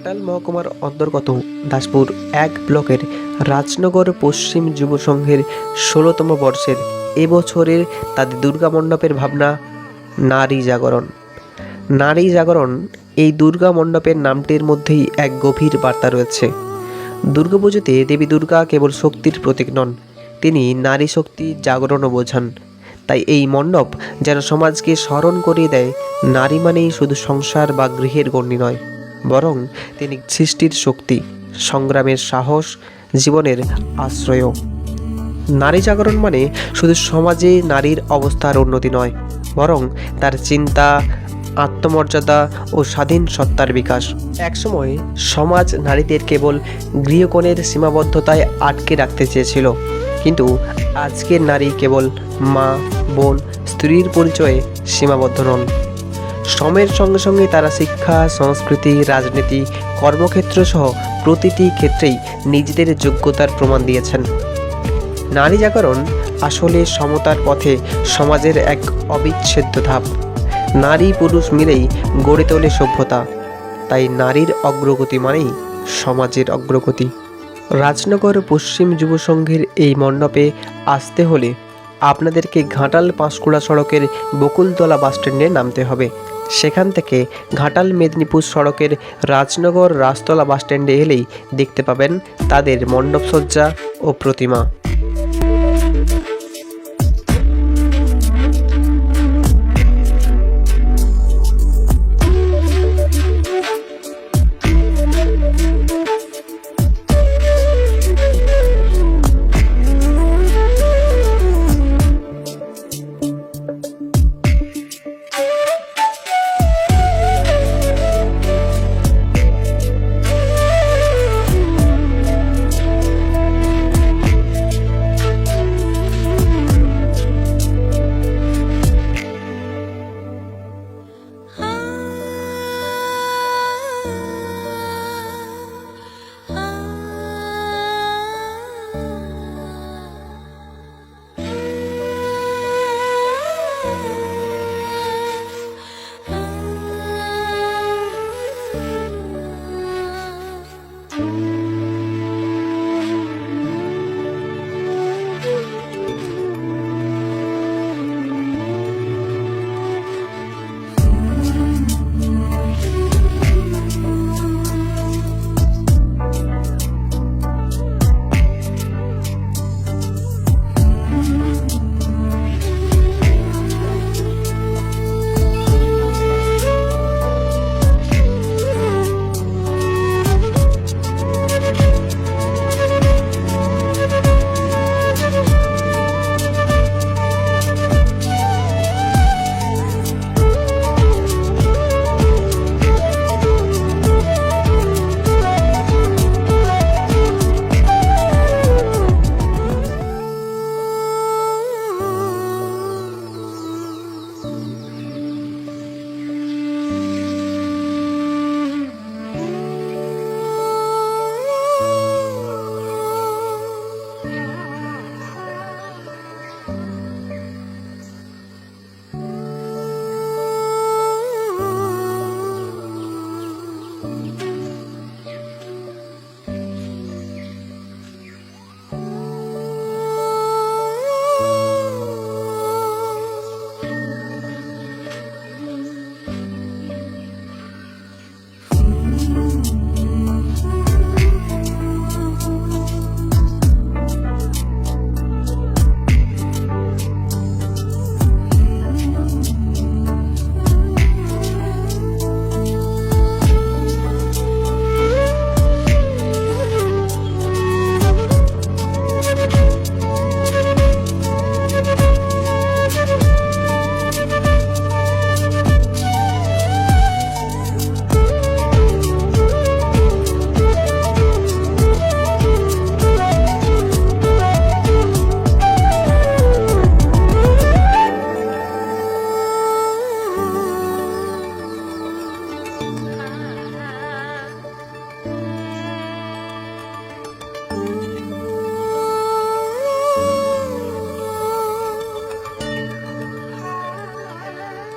ঘাটাল মহকুমার অন্তর্গত দাসপুর এক ব্লকের রাজনগর পশ্চিম যুব সংঘের ষোলোতম বর্ষের এবছরের তাদের দুর্গা মণ্ডপের ভাবনা নারী জাগরণ। নারী জাগরণ এই দুর্গা মণ্ডপের নামটির মধ্যেই এক গভীর বার্তা রয়েছে। দুর্গাপুজোতে দেবী দুর্গা কেবল শক্তির প্রতীক নন, তিনি নারী শক্তি জাগরণও বোঝান। তাই এই মণ্ডপ যেন সমাজকে স্মরণ করিয়ে দেয়, নারী মানেই শুধু সংসার বা গৃহের গণ্ডি নয়। বরং তিনি সৃষ্টির শক্তি, সংগ্রামের সাহস, জীবনের আশ্রয় নারী জাগরণ মানে শুধু সমাজে নারীর অবস্থার উন্নতি নয়, বরং তার চিন্তা, আত্মমর্যাদা ও স্বাধীন সত্তার বিকাশ। একসময় সমাজ নারীদের কেবল গৃহকোণের সীমাবদ্ধতায় আটকে রাখতে চেয়েছিল, কিন্তু আজকের নারী কেবল মা, বোন, স্ত্রীর পরিচয়ে সীমাবদ্ধ নন। সময়ের সঙ্গে সঙ্গে তারা শিক্ষা, সংস্কৃতি, রাজনীতি, কর্মক্ষেত্র সহ প্রতিটি ক্ষেত্রেই নিজেদের যোগ্যতার প্রমাণ দিয়েছেন। নারী জাগরণ আসলে সমতার পথে সমাজের এক অবিচ্ছেদ্য ধাপ। নারী পুরুষ মিলেই গড়ে তোলে সভ্যতা। তাই নারীর অগ্রগতি মানেই সমাজের অগ্রগতি। রাজনগর পশ্চিম যুব সংঘের এই মণ্ডপে আসতে হলে আপনাদেরকে ঘাটাল পাঁশকুড়া সড়কের বকুলতলা বাসস্ট্যান্ডে নামতে হবে। সেখান থেকে ঘাটাল মেদিনীপুর সড়কের রাজনগর রাজতলা বাসস্ট্যান্ডে এলেই দেখতে পাবেন তাদের মণ্ডপসজ্জা ও প্রতিমা।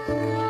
oh